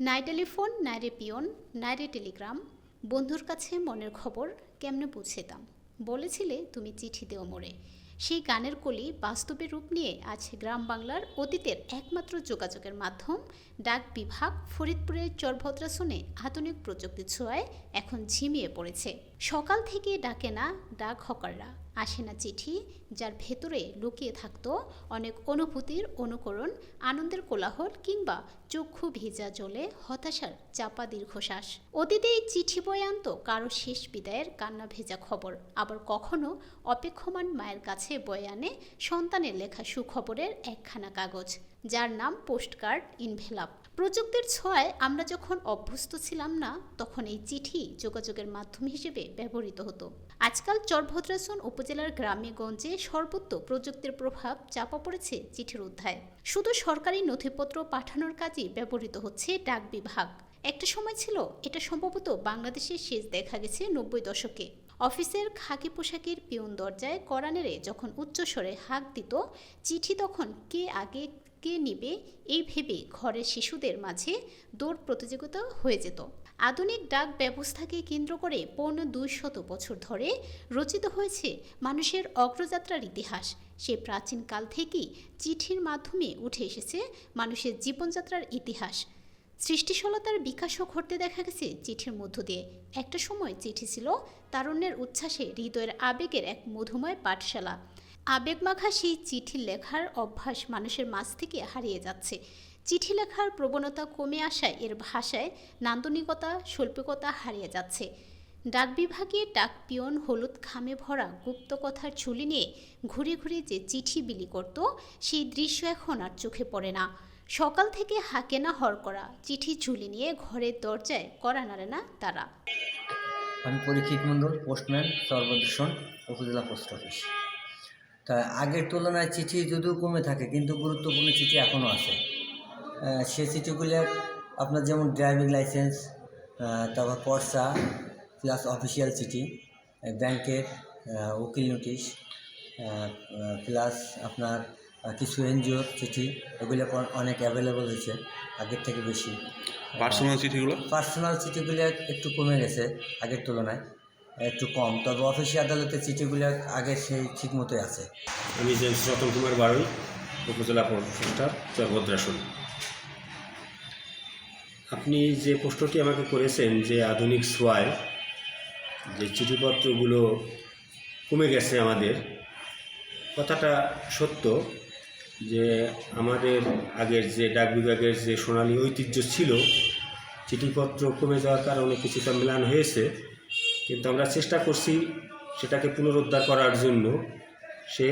নাই টেলিফোন নাই রে পিয়ন নাই রে টেলিগ্রাম। বন্ধুর কাছে মনের খবর কেমনে পৌঁছেতাম? বলেছিলে তুমি চিঠি দেও মোড়ে সেই গানের কলি বাস্তবে রূপ নিয়ে আজ গ্রাম বাংলার অতীতের একমাত্র যোগাযোগের মাধ্যম। ডাক বিভাগ ফরিদপুরের চরভদ্রাসনে আধুনিক প্রযুক্তির ছোঁয়ায় এখন ঝিমিয়ে পড়েছে। সকাল থেকে ডাকে না ডাক হকাররা। আসে না চিঠি যার ভেতরে লুকিয়ে থাকতো অনেক অনুভূতির অনুকরণ, আনন্দের কোলাহল কিংবা চক্ষু ভিজা জলে হতাশার চাপা দীর্ঘশ্বাস। অতীতে এই চিঠি বয়ে আনতো কারও শেষ বিদায়ের কান্না ভেজা খবর। আবার কখনো অপেক্ষমান মায়ের কাছে বয়ে আনে সন্তানের লেখা সুখবরের একখানা কাগজ, যার নাম পোস্টকার্ড ইনভেলাপ। প্রযুক্তির ছোঁয়ায় আমরা যখন অভ্যস্ত ছিলাম না, তখন এই চিঠি যোগাযোগের মাধ্যম হিসেবে ব্যবহৃত হতো। আজকাল চরভদ্রাসন উপজেলার গ্রামে গঞ্জে সর্বত্র প্রযুক্তির প্রভাব চাপা পড়েছে চিঠির অধ্যায়। শুধু সরকারি নথিপত্র পাঠানোর কাজে ব্যবহৃত হচ্ছে ডাক বিভাগ। একটা সময় ছিল, এটা সম্ভবত বাংলাদেশের শেষ দেখা গেছে নব্বই দশকে। অফিসের খাকি পোশাকের পিয়ন দরজায় কড়া নেড়ে যখন উচ্চস্বরে হাঁক দিত, চিঠি তখন কে আগে কে নিবে এই ভেবে ঘরের শিশুদের মাঝে দৌড় প্রতিযোগিতা হয়ে যেত। আধুনিক ডাক ব্যবস্থাকে কেন্দ্র করে পৌনে দুই শত বছর ধরে রচিত হয়েছে মানুষের অগ্রযাত্রার ইতিহাস। সে প্রাচীনকাল থেকেই চিঠির মাধ্যমে উঠে এসেছে মানুষের জীবনযাত্রার ইতিহাস। সৃষ্টিশীলতার বিকাশও ঘটতে দেখা গেছে চিঠির মধ্য দিয়ে। একটা সময় চিঠি ছিল তারুণ্যের উচ্ছ্বাসে হৃদয়ের আবেগের এক মধুময় পাঠশালা। আবেগমাখা সেই চিঠি লেখার অভ্যাস মানুষের মাঝ থেকে হারিয়ে যাচ্ছে। চিঠি লেখার প্রবণতা কমে আসায় এর ভাষায় নান্দনিকতা, শৈল্পিকতা হারিয়ে যাচ্ছে। ডাক বিভাগে ডাক পিয়ন, হলুদ খামে ভরা গুপ্ত কথার ঝুলি নিয়ে ঘুরে ঘুরে যে চিঠি বিলি করত, সেই দৃশ্য এখন আর চোখে পড়ে না। সকাল থেকে হাকে না হর করা, চিঠি ঝুলি নিয়ে ঘরের দরজায় করা নাড়ে না তারা। আমি পরীক্ষিত মণ্ডল, পোস্টম্যান সর্বদূষণ উপজেলা পোস্ট অফিস। তা আগের তুলনায় চিঠি যদিও কমে থাকে কিন্তু গুরুত্বপূর্ণ চিঠি এখনও আছে। সে চিঠিগুলি আপনার যেমন ড্রাইভিং লাইসেন্স তারপর পর্সা প্লাস অফিসিয়াল চিঠি ব্যাংকের উকিল নোটিশ প্লাস আপনার কিছু এনজিওর চিঠি এগুলো এখন অনেক অ্যাভেলেবল হয়েছে আগের থেকে বেশি। পার্সোনাল চিঠিগুলো? পার্সোনাল চিঠিগুলো একটু কমে গেছে আগের তুলনায়। একটু কম। তবে অফিসি আদালতে চিঠিগুলো আগে সেই ঠিক মতোই আছে। আমি জেমস রতন কুমার বারুই, উপজেলা প্রশাসনটার চরভদ্রাসন। আপনি যে প্রশ্নটি আমাকে করেছেন যে আধুনিক সোয়ায় যে চিঠিপত্রগুলো কমে গেছে আমাদের, কথাটা সত্য যে আমাদের আগের যে ডাক বিভাগের যে সোনালী ঐতিহ্য ছিল, চিঠিপত্র কমে যাওয়ার কারণে কিছুটা মেলান হয়েছে। কিন্তু আমরা চেষ্টা করছি সেটাকে পুনরুদ্ধার করার জন্য। সে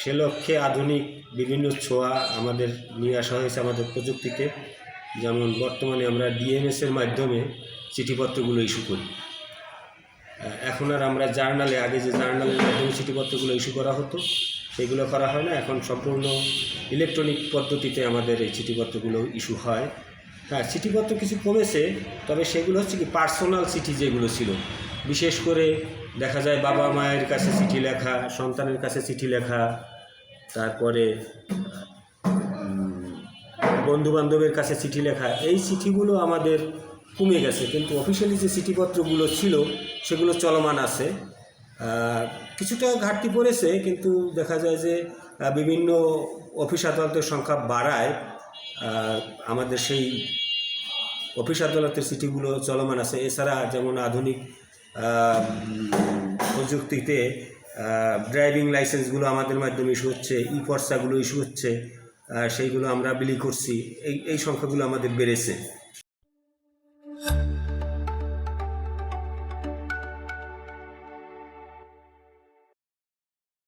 সে লক্ষ্যে আধুনিক বিভিন্ন ছোঁয়া আমাদের নিয়ে আসা হয়েছে আমাদের প্রযুক্তিতে যেমন বর্তমানে আমরা ডিএমএসের মাধ্যমে চিঠিপত্রগুলো ইস্যু করি। এখন আর আমরা জার্নালে, আগে যে জার্নালের মাধ্যমে চিঠিপত্রগুলো ইস্যু করা হতো, সেগুলো করা হয় না। এখন সম্পূর্ণ ইলেকট্রনিক পদ্ধতিতে আমাদের এই চিঠিপত্রগুলো ইস্যু হয়। হ্যাঁ চিঠিপত্র কিছু কমেছে, তবে সেগুলো হচ্ছে কি, পার্সোনাল চিঠি যেগুলো ছিল বিশেষ করে দেখা যায় বাবা মায়ের কাছে চিঠি লেখা, সন্তানের কাছে চিঠি লেখা, তারপরে বন্ধু বান্ধবের কাছে চিঠি লেখা, এই চিঠিগুলো আমাদের কমে গেছে। কিন্তু অফিসিয়ালি যে চিঠিপত্রগুলো ছিল, সেগুলো চলমান আছে। কিছুটা ঘাটতি পড়েছে, কিন্তু দেখা যায় যে বিভিন্ন অফিস আদালতের সংখ্যা বাড়ায় আমাদের সেই অফিস আদালতের চিঠিগুলো চলমান আছে। এছাড়া যেমন আধুনিক প্রযুক্তিতে ড্রাইভিং লাইসেন্সগুলো আমাদের মাধ্যমে ইস্যু হচ্ছে ই পর্সাগুলো ইস্যু হচ্ছে সেইগুলো আমরা বিলি করছি, এই এই সংখ্যাগুলো আমাদের বেড়েছে।